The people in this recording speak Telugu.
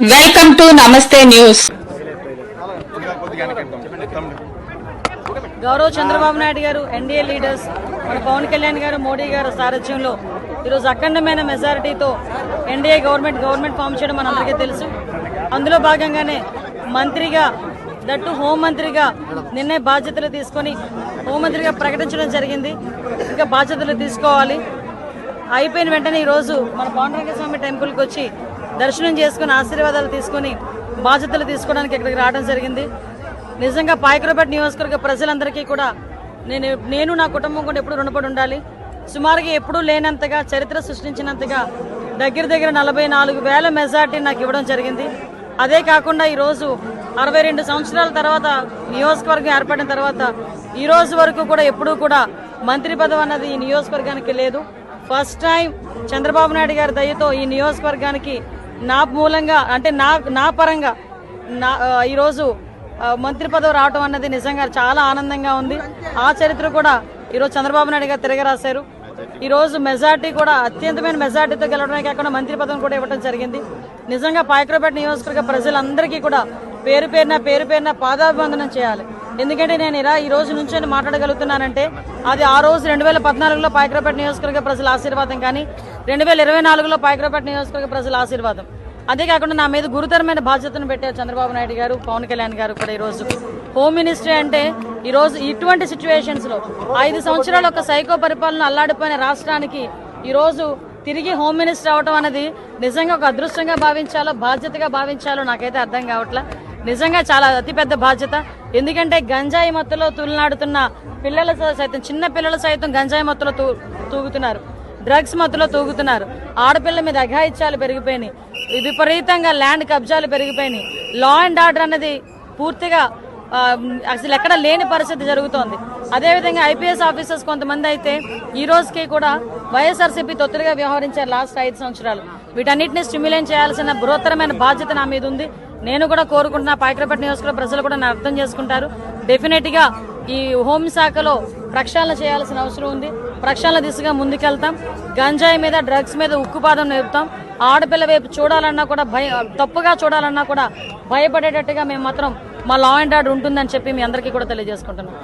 వెల్కమ్ టు నమస్తే న్యూస్ గౌరవ్ చంద్రబాబు నాయుడు గారు ఎన్డీఏ లీడర్స్ మన పవన్ కళ్యాణ్ గారు మోడీ గారు సారథ్యంలో ఈరోజు అఖండమైన మెజారిటీతో ఎన్డీఏ గవర్నమెంట్ గవర్నమెంట్ ఫామ్ చేయడం మనందరికీ తెలుసు. అందులో భాగంగానే మంత్రిగా దట్టు హోంమంత్రిగా నిన్నే బాధ్యతలు తీసుకొని హోంమంత్రిగా ప్రకటించడం జరిగింది. ఇంకా బాధ్యతలు తీసుకోవాలి. అయిపోయిన వెంటనే ఈరోజు మన పాండురంగ స్వామి టెంపుల్కి వచ్చి దర్శనం చేసుకుని ఆశీర్వాదాలు తీసుకొని బాధ్యతలు తీసుకోవడానికి ఇక్కడికి రావడం జరిగింది. నిజంగా పాయకరపేట నియోజకవర్గ ప్రజలందరికీ కూడా నేను నేను నా కుటుంబం కూడా ఎప్పుడు రుణపడి ఉండాలి. సుమారుగా ఎప్పుడూ లేనంతగా చరిత్ర సృష్టించినంతగా దగ్గర దగ్గర నలభై నాలుగు వేల మెజార్టీ నాకు ఇవ్వడం జరిగింది. అదే కాకుండా ఈరోజు అరవై రెండు సంవత్సరాల తర్వాత నియోజకవర్గం ఏర్పడిన తర్వాత ఈ రోజు వరకు కూడా ఎప్పుడూ కూడా మంత్రి పదవి అన్నది ఈ నియోజకవర్గానికి లేదు. ఫస్ట్ టైం చంద్రబాబు నాయుడు గారి దయతో ఈ నియోజకవర్గానికి నా మూలంగా అంటే నా నా పరంగా నా ఈరోజు మంత్రి పదవి రావటం అన్నది నిజంగా చాలా ఆనందంగా ఉంది. ఆ చరిత్ర కూడా ఈరోజు చంద్రబాబు నాయుడు గారు తిరగరాశారు. ఈ రోజు మెజార్టీ కూడా అత్యంతమైన మెజార్టీతో గెలవడమే కాకుండా మంత్రి పదవిని కూడా ఇవ్వడం జరిగింది. నిజంగా పాయకరపేట నియోజకవర్గ ప్రజలందరికీ కూడా పేరు పేరున పేరు పేరున పాదాభివందనం చేయాలి. ఎందుకంటే నేను ఇలా ఈ రోజు నుంచి మాట్లాడగలుగుతున్నానంటే అది ఆ రోజు రెండు వేల పద్నాలుగులో పాయకరపేట నియోజకవర్గ ప్రజల ఆశీర్వాదం కానీ రెండు వేల ఇరవై నాలుగులో పాయకరపేట నియోజకవర్గ ప్రజల ఆశీర్వాదం. అదే కాకుండా నా మీద గురుతరమైన బాధ్యతను పెట్టారు చంద్రబాబు నాయుడు గారు పవన్ కళ్యాణ్ గారు కూడా ఈ రోజు హోమ్ మినిస్ట్రీ అంటే ఈరోజు ఇటువంటి సిచ్యువేషన్స్లో ఐదు సంవత్సరాలు ఒక సైకో పరిపాలన అల్లాడిపోయిన రాష్ట్రానికి ఈరోజు తిరిగి హోమ్ మినిస్టర్ అవటం అనేది నిజంగా ఒక అదృష్టంగా భావించాలో బాధ్యతగా భావించాలో నాకైతే అర్థం కావట్లా. నిజంగా చాలా అతిపెద్ద బాధ్యత. ఎందుకంటే గంజాయి మత్తులో తులనాడుతున్న పిల్లల సైతం చిన్న పిల్లలు సైతం గంజాయి మత్తులో తూ తూగుతున్నారు. డ్రగ్స్ మత్తులో తూగుతున్నారు. ఆడపిల్ల మీద అఘాయిత్యాలు పెరిగిపోయినాయి. విపరీతంగా ల్యాండ్ కబ్జాలు పెరిగిపోయినాయి. లా అండ్ ఆర్డర్ అనేది పూర్తిగా అసలు ఎక్కడ లేని పరిస్థితి జరుగుతోంది. అదేవిధంగా ఐపీఎస్ ఆఫీసర్స్ కొంతమంది అయితే ఈ రోజుకి కూడా వైఎస్ఆర్సీపీ తొత్తులుగా వ్యవహరించారు లాస్ట్ ఐదు సంవత్సరాలు. వీటన్నిటిని స్టిమ్యులేట్ చేయాల్సిన బృహత్తరమైన బాధ్యత నా మీద ఉంది. నేను కూడా కోరుకుంటున్నా పాయకరపేట నియోజకవర్గ ప్రజలు కూడా అర్థం చేసుకుంటారు. డెఫినెట్గా ఈ హోంశాఖలో ప్రక్షాళన చేయాల్సిన అవసరం ఉంది. ప్రక్షాళన దిశగా ముందుకెళ్తాం. గంజాయి మీద డ్రగ్స్ మీద ఉక్కుపాదం నేర్పుతాం ఆడపిల్ల వైపు చూడాలన్నా కూడా భయ తప్పుగా చూడాలన్నా కూడా భయపడేటట్టుగా మేము మాత్రం మా లా అండ్ ఆర్డర్ ఉంటుందని చెప్పి మీ అందరికీ కూడా తెలియజేసుకుంటున్నాం.